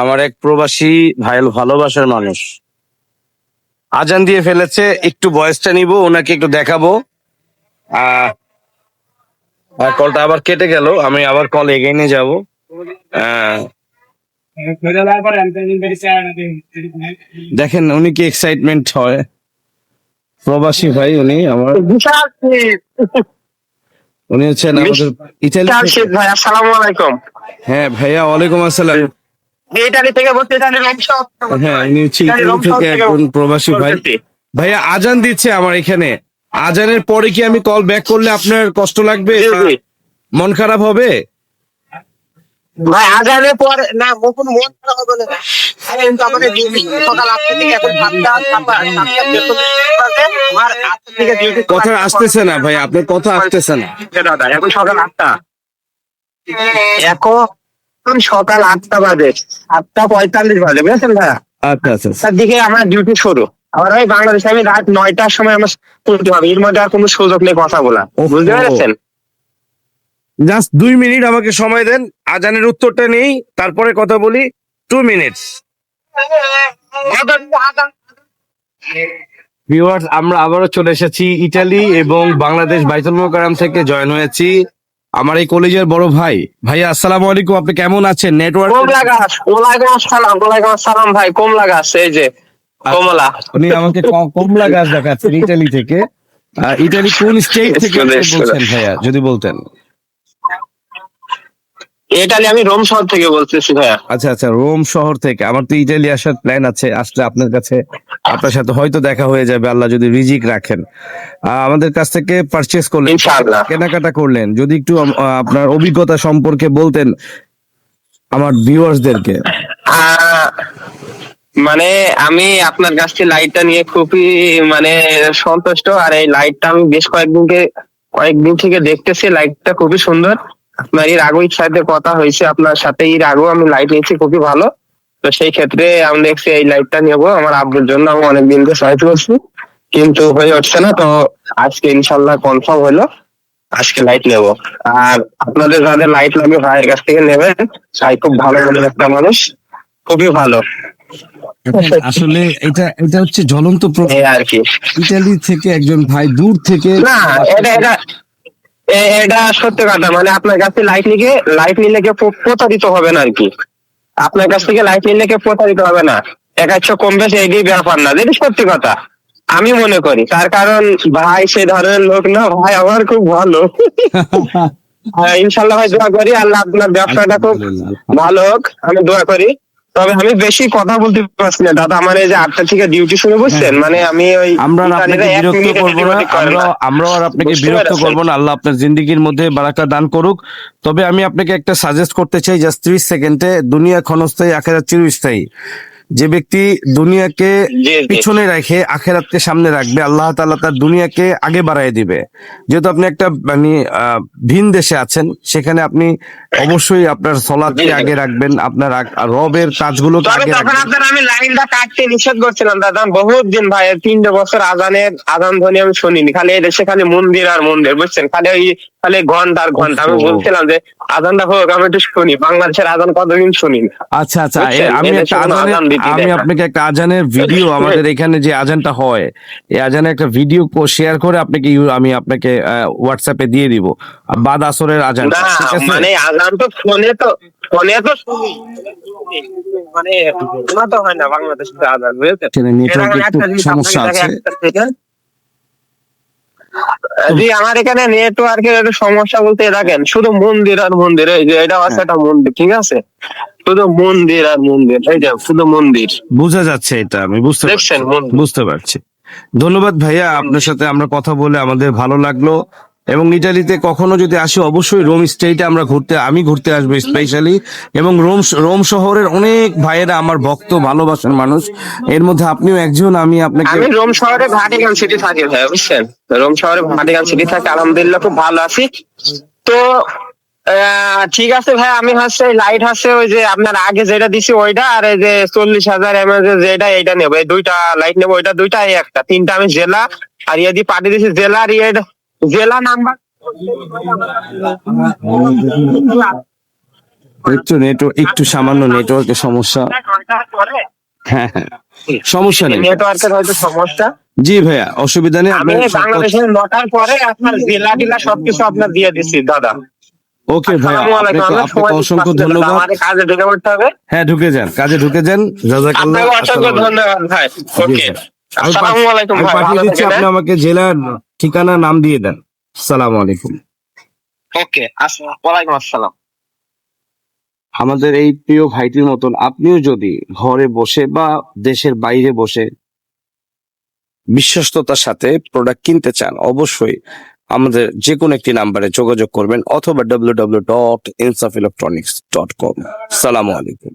আমার এক প্রবাসী ভাই ভালোবাসার মানুষ। আজান দিয়ে ফেলেছে একটু বয়সটা নিব ওনাকে একটু দেখাবো। কলটা আবার কেটে গেল আমি আবার কল এগিয়ে নিয়ে যাব। দেখেন উনি কি এক্সাইটমেন্ট হয়। প্রবাসী ভাই উনি আমার উনি হচ্ছেন আমাদের ইতালি ভাই আসসালামু আলাইকুম। হ্যাঁ ভাইয়া ওয়ালাইকুম আসসালাম। ইটালি থেকে বলছি ইটালি রংশ হ্যাঁ উনি হচ্ছে ইতালি থেকে একজন প্রবাসী ভাই। ভাইয়া আজান দিচ্ছে আমার এখানে। আজানের পরে কি আমি কল ব্যাক করলে আপনার কষ্ট লাগবে। মন খারাপ হবে? ভাই আজানের পর না মুকুন মন খারাপ হবে না। আমাদের ডিউটি সকাল আটটা থেকে এখন সাতটা সাতটা সাতটা বেতন আছে। আমার আটটা থেকে ডিউটি কথা আসতেছে না ভাই আপনার কথা আসতেছে না। দাদা এখন সকাল আটটা। এখন সকাল আটটা বাজে। আটটা পঁয়তাল্লিশ বাজে বুঝেছেন ভাইয়া? আচ্ছা আচ্ছা আচ্ছা। তার দিকে আমার ডিউটি শুরু। আবার ওই বাংলাদেশে আমি রাত নয়টার সময় আমার করতে হবে। এর মধ্যে আর কোনো সুযোগ নেই কথা বলা বুঝতে পেরেছেন? জাস্ট দুই মিনিট আমাকে সময় দেন। আজানের উত্তরটা নেই তারপরে কথা বলি। টু মিনিটস ভিউয়ার্স আমরা আবারও চলে এসেছি ইটালি এবং বাংলাদেশ বাইতুল মোকাররম থেকে জয়েন হয়েছি। আমার এই কলেজের বড় ভাই। ভাইয়া আসসালামু আলাইকুম আপনি কেমন আছেন? নেটওয়ার্ক কমলা গাছ ওয়ালাইকুম আসসালাম ওয়ালাইকুম আসসালাম ভাই কমলা গাছ এই যে কমলা। উনি আমাকে কমলা গাছ দেখাচ্ছেন ইটালি থেকে। ইটালি কোন স্টেট থেকে বলছেন ভাইয়া যদি বলতেন। এটালি আমি রোম শহর থেকে বলতেছি ভাইয়া। আচ্ছা আচ্ছা রোম শহর থেকে। আমার তো ইটালি আসার প্ল্যান আছে আসলে আপনার কাছে আপনার সাথে হয়তো দেখা হয়ে যাবে আল্লাহ যদি রিজিক রাখেন। আমাদের কাছ থেকে পারচেস করলেন। কেনাকাটা করলেন। যদি একটু আপনার অভিজ্ঞতা সম্পর্কে বলতেন আমার ভিউয়ার্সদেরকে মানে আমি আপনার কাছ থেকে লাইটটা নিয়ে খুবই মানে সন্তুষ্ট। আর এই লাইটটা আমি বেশ কয়েকদিনকে কয়েকদিন থেকে দেখতেছি লাইটটা খুবই সুন্দর। আপনার এর এর সাথে কথা হয়েছে আপনার সাথে এর আগেও আমি লাইট নিয়েছি খুবই ভালো। তো সেই ক্ষেত্রে আমি দেখছি এই লাইটটা নেব আমার আব্বুর জন্য আমি অনেকদিন ধরে সাইট করছি। কিন্তু হয়ে উঠছে না তো আজকে ইনশাল্লাহ কনফার্ম হলো আজকে লাইট নেব। আর আপনাদের যাদের লাইট লাগবে ভাইয়ের কাছ থেকে নেবেন। ভাই খুব ভালো একটা মানুষ খুবই ভালো। আসলে এটা এটা হচ্ছে জ্বলন্ত আর কি। ইটালি থেকে একজন ভাই দূর থেকে না এটা এটা এটা সত্য কথা। মানে আপনার কাছ থেকে লাইট নিলে লাইট নিলে কেউ প্রতারিত হবে না আর কি? আপনার কাছ থেকে লাইফ নিলে কেউ প্রতারিত হবে না। একাচ্ছ একশো কম বেশি এগিয়ে ব্যাপার না। এটা সত্যি কথা আমি মনে করি তার কারণ ভাই সে ধরনের লোক না ভাই আমার খুব ভালো। হ্যাঁ, ইনশাল্লাহ ভাই দোয়া করি আল্লাহ আপনার ব্যবসাটা খুব ভালো হোক আমি দোয়া করি। তবে আমি বেশি কথা বলতে পারছি না। দাদা আমার এই যে আটটা থেকে ডিউটি শুরু করছেন মানে আমি ওই আমরা আপনাকে বিরক্ত করব না। আমরা আমরাও আর আপনাকে বিরক্ত করব না। আল্লাহ আপনার জিন্দিগির মধ্যে বারাকা দান করুক। তবে আমি আপনাকে একটা সাজেস্ট করতে চাই জাস্ট ত্রিশ সেকেন্ডে দুনিয়া ক্ষণস্থায়ী আখেরাত চিরস্থায়ী। যে ব্যক্তি দুনিয়াকে। পিছনে রেখে আখেরাতকে সামনে রাখবে আল্লাহ তাআলা তার দুনিয়াকে আগে বাড়ায় দিবে। যেহেতু আপনি একটা মানে ভিন দেশে আছেন সেখানে আপনি অবশ্যই আপনার সলাদকে। আগে রাখবেন আপনার রবের কাজগুলোকে তবে আগে তখন রাখবেন। আপনার আমি লাইনটা কাটতে নিষেধ করছিলাম দাদা বহুত দিন ভাই তিনটে বছর আজানের আজান ধ্বনি আমি শুনিনি খালি এই দেশে খালি মন্দির আর মন্দির বুঝছেন? খালি ওই খালি ঘণ্টা আর ঘণ্টা আমি বলছিলাম যে আজানটা হোক আমি একটু শুনি বাংলাদেশের আজান কতদিন শুনি আচ্ছা আচ্ছা আমি আজান আমি আপনাকে একটা আজানের ভিডিও আমাদের এখানে যে আজানটা হয় এই আজানের একটা ভিডিও শেয়ার করে আপনাকে আমি আপনাকে হোয়াটসঅ্যাপে দিয়ে দিব বাদ আসরের আজান। মানে আজান তো ফোনে তো ফোনে তো শুনি। মানে শোনা তো হয় না বাংলাদেশের আজান বুঝেছেন? নেটওয়ার্ক একটু সমস্যা আছে। জি আমার এখানে নেটওয়ার্কের একটু সমস্যা বলতে দেখেন শুধু মন্দির আর মন্দির এই যে এটা আছে একটা মন্দির ঠিক আছে? শুধু মন্দির আর মন্দির এই যে শুধু মন্দির। বোঝা যাচ্ছে এটা আমি বুঝতে পারছি। দেখছেন মন্দির। বুঝতে পারছি। ধন্যবাদ ভাইয়া আপনার সাথে আমরা কথা বলে আমাদের ভালো লাগল। এবং ইটালিতে কখনো যদি আসি অবশ্যই রোম স্টেটে আমরা ঘুরতে আমি ঘুরতে আসব স্পেশালি। এবং রোম রোম শহরের অনেক ভাইয়েরা আমার ভক্ত ভালোবাসার মানুষ। এর মধ্যে আপনিও একজন আমি আপনাকে আমি রোম শহরে ভাটিকান সিটি থাকি ভাই বুঝছেন? রোম শহরে ভাটিকান সিটি থাকি আলহামদুলিল্লাহ খুব ভালো আছি। তো ঠিক আছে ভাই আমি হচ্ছে লাইট হচ্ছে ওই যে আপনার আগে যেটা দিছি ওইটা আর এই যে চল্লিশ হাজার এমএজ যেটা এইটা নেব। এই দুইটা লাইট নেব ওইটা দুইটা এই একটা। তিনটা আমি জেলা আর ইয়ে দিয়ে পাঠিয়ে দিছি জেলা আর ইয়ে জেলা নাম্বার একটু নেটওয়ার্ক একটু সামান্য নেটওয়ার্কের সমস্যা। হ্যাঁ হ্যাঁ। সমস্যা নেই। নেটওয়ার্কের হয়তো সমস্যা। জি ভাইয়া অসুবিধা নেই বাংলাদেশের নটার পরে আপনার জেলা টিলা সবকিছু আপনার দিয়ে দিচ্ছি দাদা। ওকে আপনাকে অসংখ্য। ধন্যবাদ। কাজে ঢুকে পড়তে হবে। হ্যাঁ ঢুকে যান কাজে ঢুকে যান। জাজাকাল্লাহ অসংখ্য ধন্যবাদ ভাই। ওকে আমি আসসালামু আলাইকুম ভাই পাঠিয়ে দিচ্ছি আপনি হ্যাঁ? আমাকে জেলার ঠিকানা নাম দিয়ে দেন। আলাইকুম। ওকে আসসালাম আমাদের এই প্রিয় ভাইটির মতন আপনিও যদি ঘরে বসে বা দেশের বাইরে বসে বিশ্বস্ততার সাথে প্রোডাক্ট কিনতে চান অবশ্যই আমাদের যে কোনো একটি নাম্বারে যোগাযোগ করবেন অথবা W W dot Insaf electronics dot com সালামু আলাইকুম।